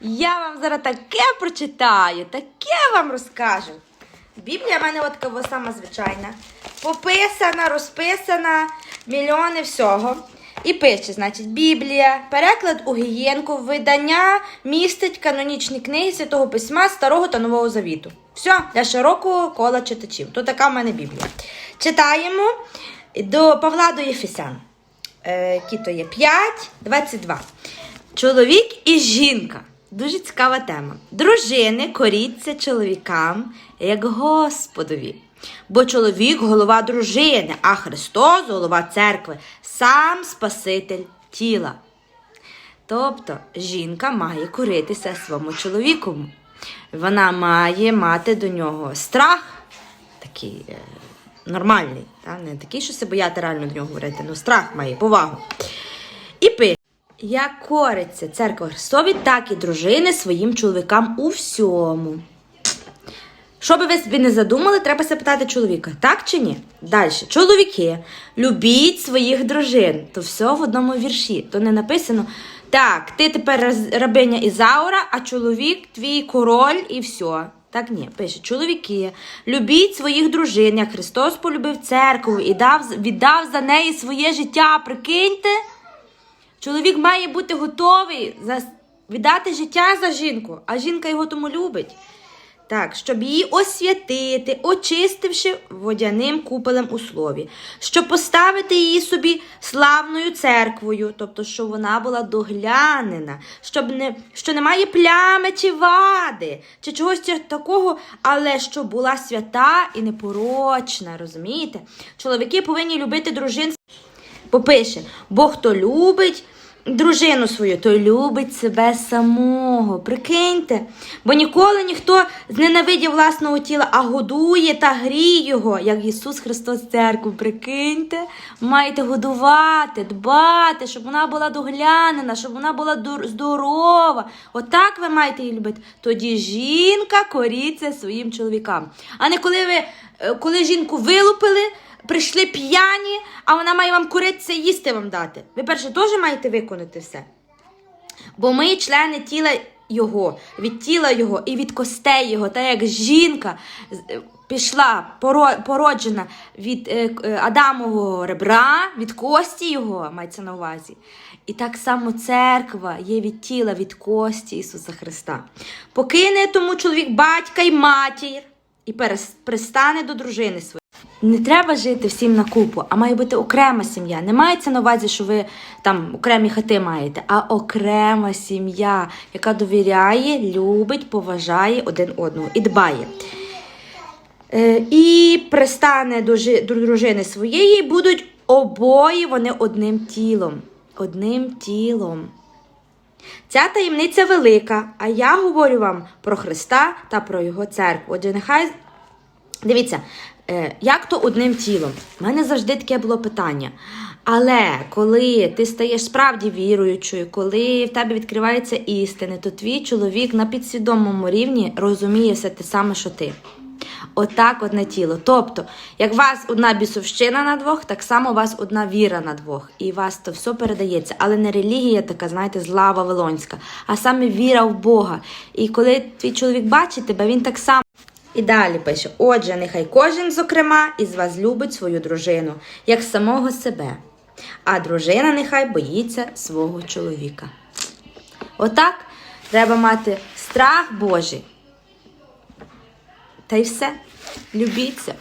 Я вам зараз таке прочитаю, таке вам розкажу. Біблія в мене от кого сама звичайна. Пописана, розписана, мільйони всього. І пише, значить, Біблія, переклад у Гієнку, видання містить канонічні книги Святого Письма Старого та Нового Завіту. Все, для широкого кола читачів. То така в мене Біблія. Читаємо до Павла до Єфесян. Е, які то є 5, 22. Чоловік і жінка. Дуже цікава тема. Дружини коріться чоловікам як Господові. Бо чоловік голова дружини, а Христос голова церкви, сам Спаситель тіла. Тобто жінка має коритися своєму чоловіку. Вона має мати до нього страх, такий е, нормальний, та? не такий, що се бояти реально до нього говорити, але страх має, повагу. І пише. Як кориться церква Христові, так і дружини своїм чоловікам у всьому. Що би ви собі не задумали, треба запитати чоловіка, так чи ні? Далі. Чоловіки, любіть своїх дружин. То все в одному вірші. То не написано. Так, ти тепер рабиня Ізаура, а чоловік твій король і все. Так ні, пише, чоловіки, любіть своїх дружин, як Христос полюбив церкву і дав, віддав за неї своє життя. Прикиньте. Чоловік має бути готовий за... віддати життя за жінку, а жінка його тому любить. Так, щоб її освятити, очистивши водяним купелем у слові, щоб поставити її собі славною церквою, тобто, щоб вона була доглянена, щоб не, що немає плями чи вади, чи чогось такого, але щоб була свята і непорочна, розумієте? Чоловіки повинні любити дружин Попише, бо хто любить дружину свою, той любить себе самого. Прикиньте, бо ніколи ніхто зненавидів власного тіла, а годує та гріє його, як Ісус Христос церкву. Прикиньте, маєте годувати, дбати, щоб вона була доглянена, щоб вона була здорова. Отак ви маєте її любити. Тоді жінка коріться своїм чоловікам. А не коли ви е, коли жінку вилупили прийшли п'яні, а вона має вам куритися і їсти вам дати. Ви перше теж маєте виконати все. Бо ми члени тіла Його, від тіла Його і від костей Його, та як жінка е, пішла породжена від е, е, Адамового ребра, від кості Його, мається на увазі. І так само церква є від тіла, від кості Ісуса Христа. Покине тому чоловік батька й матір і перес- пристане до дружини своєї. Не треба жити всім на купу, а має бути окрема сім'я. Не мається на увазі, що ви там окремі хати маєте, а окрема сім'я, яка довіряє, любить, поважає один одного і дбає. Е, і пристане до, жи- до дружини своєї, будуть обоє вони одним тілом. Одним тілом. Ця таємниця велика, а я говорю вам про Христа та про Його церкву. Отже, нехай Дивіться, е, як то одним тілом. У мене завжди таке було питання. Але коли ти стаєш справді віруючою, коли в тебе відкриваються істини, то твій чоловік на підсвідомому рівні розуміє все те саме, що ти. Отак одне тіло. Тобто, як у вас одна бісовщина на двох, так само у вас одна віра на двох. І вас то все передається. Але не релігія така, знаєте, зла вавилонська, а саме віра в Бога. І коли твій чоловік бачить тебе, він так само. І далі пише: Отже, нехай кожен, зокрема, із вас любить свою дружину, як самого себе, а дружина нехай боїться свого чоловіка. Отак треба мати страх Божий. Та й все. Любіться.